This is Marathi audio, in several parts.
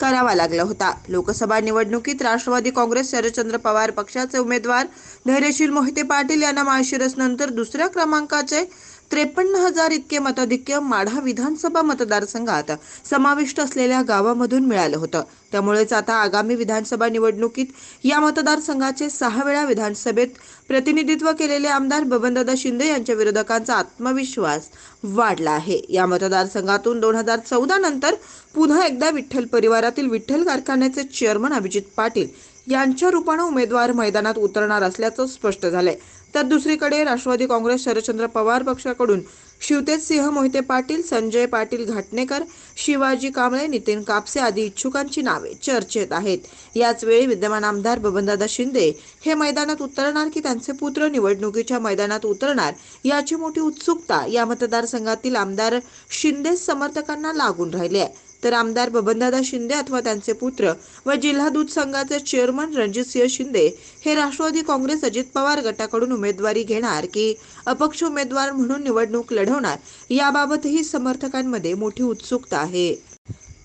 करावा लागला होता. लोकसभा निवडणुकीत राष्ट्रवादी काँग्रेस शरदचंद्र पवार पक्षाचे उमेदवार धैर्यशील मोहिते पाटील यांना माळशिरसनंतर दुसऱ्या क्रमांकाचे त्रेपन्न हजार इतके मताधिक्य माढा विधानसभा मतदारसंघात समाविष्ट असलेल्या गावामधून मिळालं होतं. त्यामुळेच आता आगामी विधानसभा निवडणुकीत या मतदारसंघाचे सहा वेळा विधानसभेत प्रतिनिधित्व केलेले आमदार बबनदादा शिंदे यांच्या विरोधकांचा आत्मविश्वास वाढला आहे. या मतदारसंघातून दोन हजार चौदा नंतर पुन्हा एकदा विठ्ठल शहरातील विठ्ठल कारखान्याचे चेअरमन अभिजित पाटील यांच्या रूपानं उमेदवार मैदानात उतरणार असल्याचं स्पष्ट झालंय. तर दुसरीकडे राष्ट्रवादी काँग्रेस शरदचंद्र पवार पक्षाकडून शिवतेज सिंह मोहिते पाटील संजय पाटील घाटणेकर शिवाजी कांबळे नितीन कापसे आदी इच्छुकांची नावे चर्चेत आहेत. याच वेळी विद्यमान आमदार बबनदादा शिंदे हे मैदानात उतरणार की त्यांचे पुत्र निवडणुकीच्या मैदानात उतरणार याची मोठी उत्सुकता या मतदारसंघातील आमदार शिंदे समर्थकांना लागून राहिली आहे. तर आमदार बबनदादा शिंदे अथवा त्यांचे पुत्र व जिल्हा दूध संघाचे चेअरमन रणजितसिंह शिंदे हे राष्ट्रवादी काँग्रेस अजित पवार गटाकडून उमेदवारी घेणार की अपक्ष उमेदवार म्हणून निवडणूक लढवणार याबाबतही समर्थकांमध्ये मोठी उत्सुकता आहे.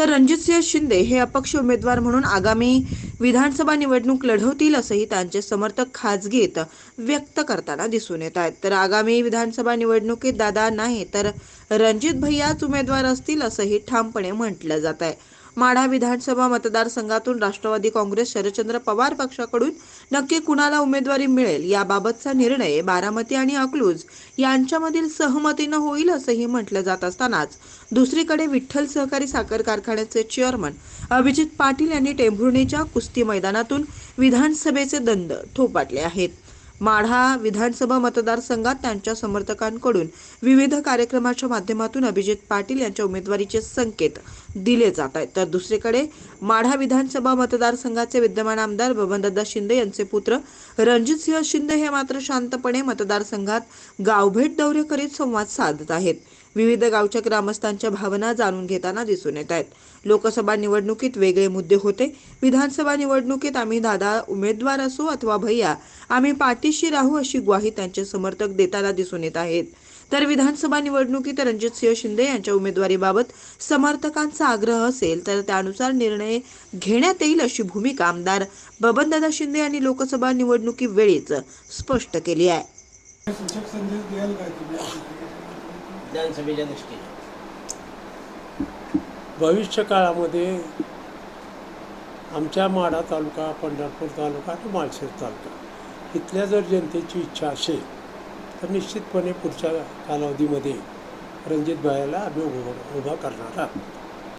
तर रणजितसिंह शिंदे हे अपक्ष उमेदवार म्हणून आगामी विधानसभा निवडणूक लढवतील असंही त्यांचे समर्थक खाजगीत व्यक्त करताना दिसून येत आहेत. तर आगामी विधानसभा निवडणुकीत दादा नाही तर रणजित भैयाच उमेदवार असतील असंही ठामपणे म्हटलं जात आहे. माढा विधानसभा मतदारसंघातून राष्ट्रवादी काँग्रेस शरदचंद्र पवार पक्षाकडून नक्की कुणाला उमेदवारी मिळेल याबाबतचा निर्णय बारामती आणि अकलूज यांच्यामधील सहमतीनं होईल असंही म्हटलं जात असतानाच दुसरीकडे विठ्ठल सहकारी साखर कारखान्याचे चेअरमन अभिजित पाटील यांनी टेंभुर्णीच्या कुस्ती मैदानातून विधानसभेचे दंड थोपाटले आहेत. माढा विधानसभा मतदारसंघात त्यांच्या समर्थकांकडून विविध कार्यक्रमाच्या माध्यमातून अभिजित पाटील यांच्या उमेदवारीचे संकेत दिले जात आहेत. तर दुसरीकडे माढा विधानसभा मतदारसंघाचे विद्यमान आमदार बबनदादा शिंदे यांचे पुत्र रणजितसिंह शिंदे हे मात्र शांतपणे मतदारसंघात गावभेट दौरे करीत संवाद साधत आहेत. विविध गावच्या ग्रामस्थांच्या भावना जाणून घेताना दिसून येत आहेत. लोकसभा निवडणुकीत वेगळे मुद्दे होते. विधानसभा निवडणुकीत आम्ही दादा उमेदवार असो अथवा भैया आम्ही पाठीशी राहू अशी ग्वाही त्यांचे समर्थक देताना दिसून येत आहेत. तर विधानसभा निवडणुकीत रणजित सिंह शिंदे यांच्या उमेदवारीबाबत समर्थकांचा आग्रह असेल तर त्यानुसार निर्णय घेण्यात येईल अशी भूमिका आमदार बबनदादा शिंदे यांनी लोकसभा निवडणुकीवेळीच स्पष्ट केली आहे. विधानसभेच्या दृष्टीने. भविष्य काळामध्ये आमच्या माढा तालुका पंढरपूर तालुका आणि माळशेर तालुका इथल्या जर जनतेची इच्छा असेल तर निश्चितपणे पुढच्या कालावधीमध्ये रणजित भायाला आम्ही उभा उभा करणार आहोत.